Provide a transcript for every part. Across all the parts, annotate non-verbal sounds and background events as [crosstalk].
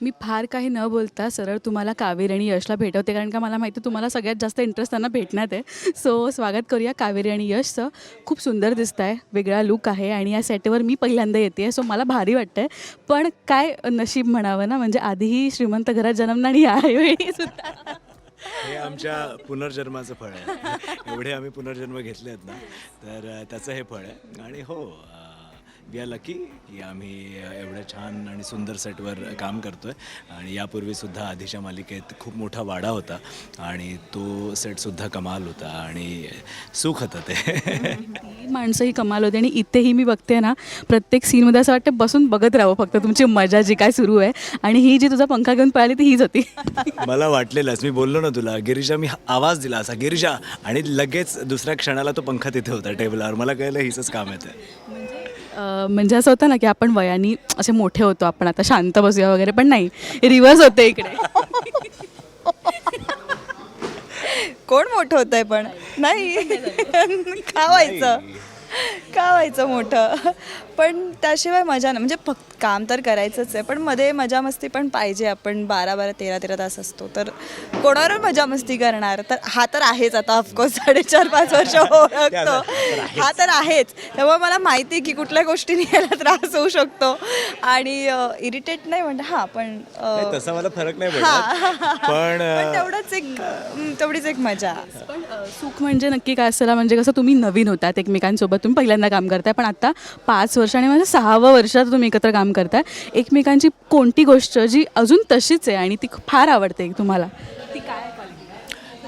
मी फार काही न बोलता सरळ तुम्हाला कावेरी आणि यशला भेटवते कारण का मला माहिती आहे तुम्हाला सगळ्यात जास्त इंटरेस्ट त्यांना भेटण्यात आहे. सो स्वागत करूया कावेरी आणि यशचं खूप सुंदर दिसत आहे वेगळा लुक आहे आणि या सेटवर मी पहिल्यांदा येते आहे सो मला भारी वाटतं आहे पण काय नशीब म्हणावं ना म्हणजे आधीही श्रीमंत घरात जन्मला आणि यावेळी सुद्धा. हे आमच्या पुनर्जन्माचं फळ आहे. एवढे आम्ही पुनर्जन्म घेतले आहेत ना तर त्याचं हे फळ आहे. आणि हो वी आर लकी की आम्ही एवढ्या छान आणि सुंदर सेटवर काम करतो आहे आणि यापूर्वीसुद्धा आधीच्या मालिकेत खूप मोठा वाडा होता आणि तो सेटसुद्धा कमाल होता आणि सुख होतं ते. ती माणसं ही कमाल होती आणि इथेही मी बघते ना प्रत्येक सीनमध्ये असं वाटतं बसून बघत राहावं फक्त तुमची मजा जी काय सुरू आहे. आणि ही जी तुझा पंखा घेऊन पळाली ती हीच होती. [laughs] मला वाटलेलंच मी बोललो ना तुला गिरिजा मी आवाज दिला असा गिरिजा आणि लगेच दुसऱ्या क्षणाला तो पंखा तिथे होता टेबलावर. मला कळलं हिचंच काम येतं म्हणजे असं होतं ना की आपण वयाने असे मोठे होतो आपण आता शांत बसूया वगैरे पण नाही. रिव्हर्स होते इकडे. कोण मोठं होत आहे पण? नाही. का [laughs] व्हायचं का व्हायचं मोठं? पण त्याशिवाय मजा नाही. म्हणजे फक्त काम तर करायचंच आहे पण मध्ये मजा मस्ती पण पाहिजे. आपण बारा बारा तेरा तेरा तास असतो. तर कोणावर मजा मस्ती करणार? तर हा तर आहेच आता ऑफकोर्स [laughs] साडेचार पाच वर्ष [laughs] ओळखतो. हा तर आहेच. त्यामुळे मला माहिती आहे की कुठल्या गोष्टीने याला त्रास होऊ शकतो. आणि इरिटेट नाही म्हणते हां पण अ, तसा मला फरक नाही हा. पडत. पण पण अ, तेवढंच एक अं, तेवढीच एक मजा. पण अ, सुख म्हणजे नक्की काय असतं म्हणजे कसं तुम्ही नवीन होतात एकमेकांसोबत तुम्ही पहिल्यांदा काम करताय पण आता पाच वर्ष आणि माझं सहावं वर्षात तुम्ही एकत्र काम करताय. एकमेकांची कोणती गोष्ट जी अजून तशीच आहे आणि ती फार आवडते तुम्हाला?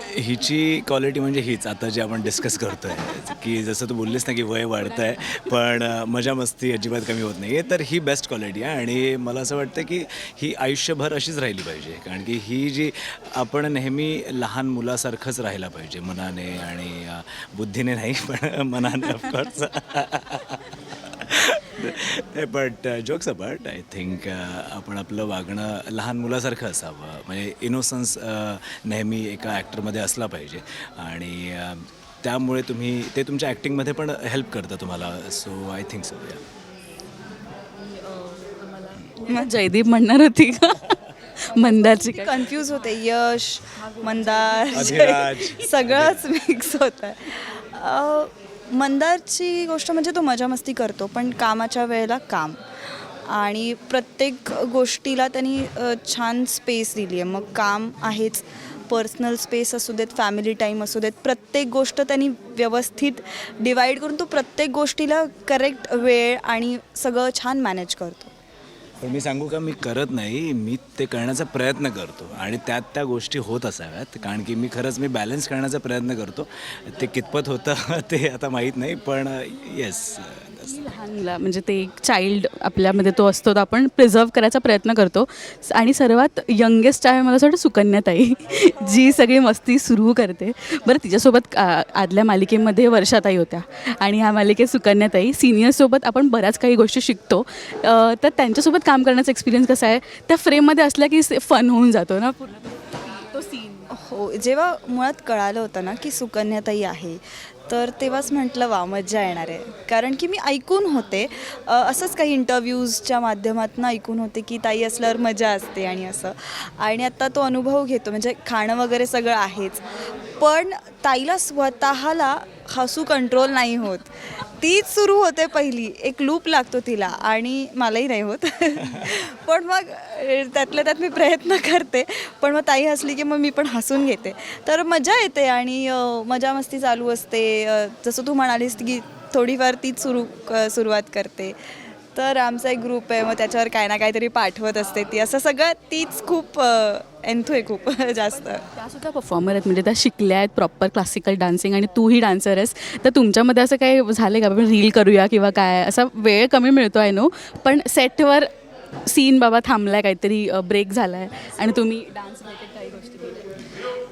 हिची क्वालिटी म्हणजे हीच. आता जे आपण डिस्कस करतोय की जसं तू बोललीस ना की वय वाढतं आहे पण मजा मस्ती अजिबात कमी होत नाही आहे तर ही बेस्ट क्वालिटी आहे आणि मला असं वाटतं की ही आयुष्यभर अशीच राहिली पाहिजे. कारण की ही जी आपण नेहमी लहान मुलासारखंच राहायला पाहिजे मनाने आणि बुद्धीने नाही पण मनाने of course [laughs] but jokes but I think आपण आपलं वागणं लहान मुलासारखं असावं. म्हणजे इनोसन्स नेहमी एका ॲक्टरमध्ये असला पाहिजे. आणि अ, त्यामुळे तुम्ही ते तुमच्या ॲक्टिंगमध्ये पण हेल्प करतं तुम्हाला. सो आय थिंक सो या जयदीप म्हणणार होती का? मंदारची कन्फ्यूज होते. यश मंदार. सगळंच मिक्स होत आहे मंदारची गोष्ट म्हणजे तो मजा मस्ती करतो पण कामाच्या वेळेला काम. आणि प्रत्येक गोष्टीला त्यांनी छान स्पेस दिली आहे मग काम आहेच पर्सनल स्पेस असू देत फॅमिली टाईम असू देत प्रत्येक गोष्ट त्यांनी व्यवस्थित डिवाईड करून तो प्रत्येक गोष्टीला करेक्ट वेळ आणि सगळं छान मॅनेज करतो. पण मी सांगू का मी करत नाही. मी ते करण्याचा प्रयत्न करतो. आणि त्यात त्या गोष्टी होत असाव्यात. कारण की मी खरंच मी बॅलन्स करण्याचा प्रयत्न करतो. ते कितपत होतं [laughs] ते आता माहीत नाही. पण येस लहान मुला म्हणजे ते एक चाइल्ड आपल्यामध्ये तो असतो तो आपण प्रिझर्व करायचा प्रयत्न करतो. आणि सर्वात यंगेस्ट आहे मला असं वाटतं सुकन्याताई. [laughs] जी सगळी मस्ती सुरू करते. बरं तिच्यासोबत आदल्या मालिकेमध्ये वर्षाताई होत्या. आणि ह्या मालिकेत सुकन्याताई सिनियरसोबत आपण बऱ्याच काही गोष्टी शिकतो. तर त्यांच्यासोबत काम करण्याचा एक्सपिरियन्स कसा आहे? त्या फ्रेममध्ये असल्या की फन होऊन जातो ना पूर्ण. तो सीन हो जेव्हा मुळात कळालं होतं ना की सुकन्याताई आहे तर तेव्हाच म्हटलं वा मज्जा येणार आहे. कारण की मी ऐकून होते. असंच काही इंटरव्ह्यूजच्या माध्यमातून ऐकून होते की ताई असल्यावर मजा असते आणि असं. आणि आता तो अनुभव घेतो म्हणजे खाणं वगैरे सगळं आहेच. पण ताईला स्वतःला हसू कंट्रोल नाही होत. तीच सुरू होते पहिली. एक लूप लागतो तिला आणि मलाही नाही होत. [laughs] पण मग त्यातल्या त्यात मी प्रयत्न करते. पण मग ताई हसली की मग मी पण हसून घेते. तर मजा येते आणि मजा मस्ती चालू असते. जसं तू म्हणालीस की थोडीफार तीच सुरू सुरुवात करते. तर आमचा एक ग्रुप आहे मग त्याच्यावर काय ना काहीतरी पाठवत असते ती. असं सगळं तीच खूप एन्थू आहे खूप [laughs] जास्त. त्यासुद्धा परफॉर्मर आहेत म्हणजे त्या शिकल्या आहेत प्रॉपर क्लासिकल डान्सिंग आणि तूही डान्सर आहेस. तर तुमच्यामध्ये असं काही झालं का? आपण रील करूया किंवा काय? असा वेळ कमी मिळतो आहे नो पण सेटवर सीन बाबा थांबलाय काहीतरी ब्रेक झाला आहे आणि तुम्ही डान्स काही गोष्टी.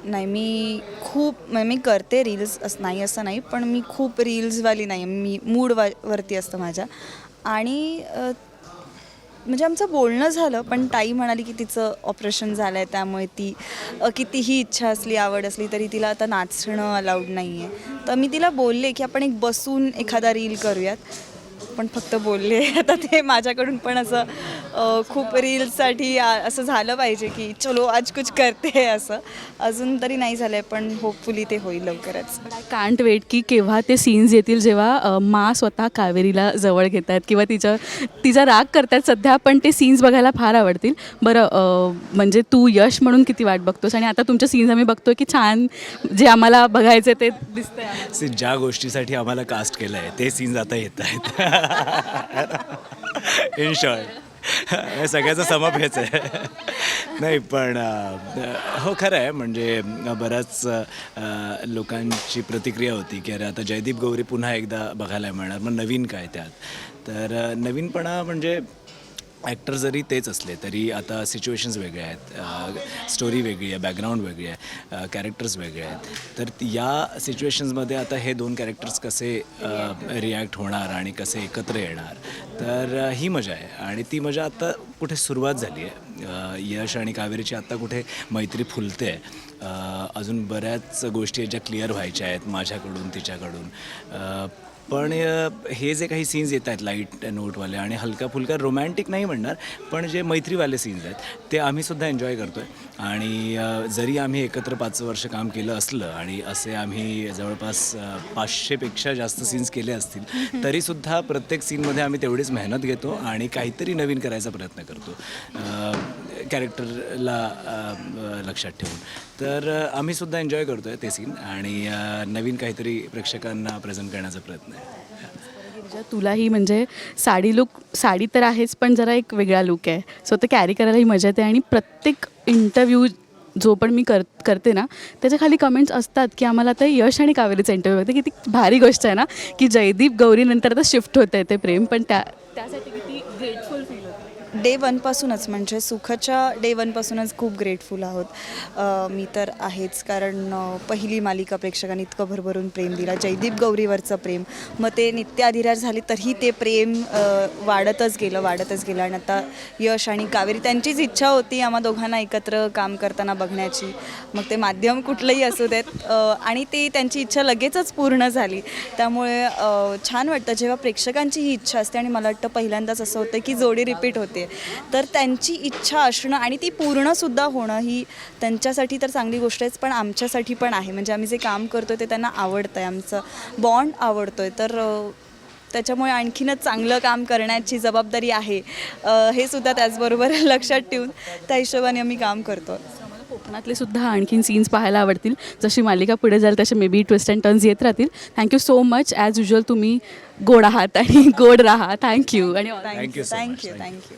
नाही मी खूप म्हणजे मी करते रील्स असं नाही असं नाही. पण मी खूप रील्सवाली नाही मी मूड वा वरती असतं माझ्या. आणि म्हणजे आमचं बोलणं झालं पण ताई म्हणाली की तिचं ऑपरेशन झालं आहे त्यामुळे ती कितीही इच्छा असली आवड असली तरी तिला आता नाचणं अलाउड नाही आहे तर मी तिला बोलले की आपण एक बसून एखादा रील करूयात. पण फक्त बोलले. [laughs] आता ते माझ्याकडून पण असं खूप रील्ससाठी असं झालं पाहिजे की चलो आज कुछ करते असं. अजून तरी नाही झालं आहे पण होपफुली ते होईल लवकरच. कांट वेट की केव्हा ते सीन्स येतील जेव्हा मा स्वतः कावेरीला जवळ घेतात किंवा तिचं तिचा राग करतात सध्या पण ते सीन्स बघायला फार आवडतील. बरं म्हणजे तू यश म्हणून किती वाट बघतोस आणि आता तुमच्या सीन्स आम्ही बघतोय की छान जे आम्हाला बघायचं ते दिसतंय. ज्या गोष्टीसाठी आम्हाला कास्ट केलं आहे ते सीन्स आता येत आहेत. इन शॉर्ट सगळ्याचं समप हेच आहे. नाही पण हो खरं आहे. म्हणजे बऱ्याच लोकांची प्रतिक्रिया होती की अरे आता जयदीप गौरी पुन्हा एकदा बघायला मिळणार. मग नवीन काय त्यात? तर नवीनपणा म्हणजे ॲक्टर जरी तेच असले तरी आता सिच्युएशन्स वेगळे आहेत. स्टोरी वेगळी आहे बॅकग्राऊंड वेगळी आहे कॅरेक्टर्स वेगळे आहेत. तर या सिच्युएशन्समध्ये आता हे दोन कॅरेक्टर्स कसे रिॲक्ट होणार आणि कसे एकत्र येणार तर ही मजा आहे. आणि ती मजा आत्ता कुठे सुरुवात झाली आहे. यश आणि कावेरीची आत्ता कुठे मैत्री फुलते आहे. अजून बऱ्याच गोष्टी आहेत ज्या क्लिअर व्हायच्या आहेत माझ्याकडून तिच्याकडून. पण हे जे काही सीन्स येत आहेत लाइट नोटवाले आणि हलका फुलका रोमॅन्टिक नाही म्हणणार पण जे मैत्रीवाले सीन्स आहेत ते आम्हीसुद्धा एन्जॉय करतो आहे आणि जरी आम्ही एकत्र पाच वर्ष काम केलं असलं आणि असे आम्ही जवळपास पाचशेपेक्षा जास्त सीन्स केले असतील तरीसुद्धा प्रत्येक सीनमध्ये आम्ही तेवढीच मेहनत घेतो आणि काहीतरी नवीन करायचा प्रयत्न करतो. कॅरेक्टरला लक्षात ठेवून. तर आम्ही आम्हीसुद्धा एन्जॉय करतो आहे ते सीन आणि नवीन काहीतरी प्रेक्षकांना प्रेझेंट करण्याचा प्रयत्न आहे. तुलाही म्हणजे साडी लुक साडी तर आहेच पण जरा एक वेगळा लुक आहे. सो ते कॅरी करायलाही मजा येते आणि प्रत्येक इंटरव्ह्यू जो पण मी कर करते ना त्याच्याखाली कमेंट्स असतात की आम्हाला आता यश आणि कावेरीचा इंटरव्ह्यू बघते. किती भारी गोष्ट आहे ना की जयदीप गौरीनंतर आता शिफ्ट होतं आहे ते प्रेम पण त्या त्यासाठी किती ग्रेटफुल डे वनपासूनच म्हणजे सुखाच्या डे वनपासूनच खूप ग्रेटफुल आहोत. अ, मी तर आहेच कारण अ, पहिली मालिका प्रेक्षकांनी इतकं भरभरून प्रेम दिला. जयदीप गौरीवरचं प्रेम. मग ते नित्याधिरार झाले तरी ते प्रेम अ, वाढतच गेलं वाढतच गेलं. आणि आता यश आणि कावेरी त्यांचीच इच्छा होती आम्हा दोघांना एकत्र काम करताना बघण्याची. मग ते माध्यम कुठलंही असू देत अ, आणि ते त्यांची इच्छा लगेचच पूर्ण झाली. त्यामुळे अ, छान वाटतं. जेव्हा प्रेक्षकांची ही इच्छा असते आणि मला वाटतं पहिल्यांदाच असं होतं की जोडी रिपीट होते. तर त्यांची इच्छा असणं आणि ती पूर्णसुद्धा होणं ही त्यांच्यासाठी तर चांगली गोष्ट आहेच पण आमच्यासाठी पण आहे. म्हणजे आम्ही जे काम करतो ते त्यांना आवडतं आहे आमचं बॉन्ड आवडतो आहे तर त्याच्यामुळे आणखीनच चांगलं काम करण्याची जबाबदारी आहे. हे सुद्धा त्याचबरोबर [laughs] लक्षात ठेवून त्या हिशोबाने आम्ही काम करतो आम्हाला कोकणातले सुद्धा आणखीन सीन्स पाहायला आवडतील. जशी मालिका पुढे जाईल तसे maybe twist and turns येत राहतील. Thank you so much as usual तुम्ही गोड आहात आणि [laughs] गोड राहा. थँक्यू आणि. Thank you you. थँक्यू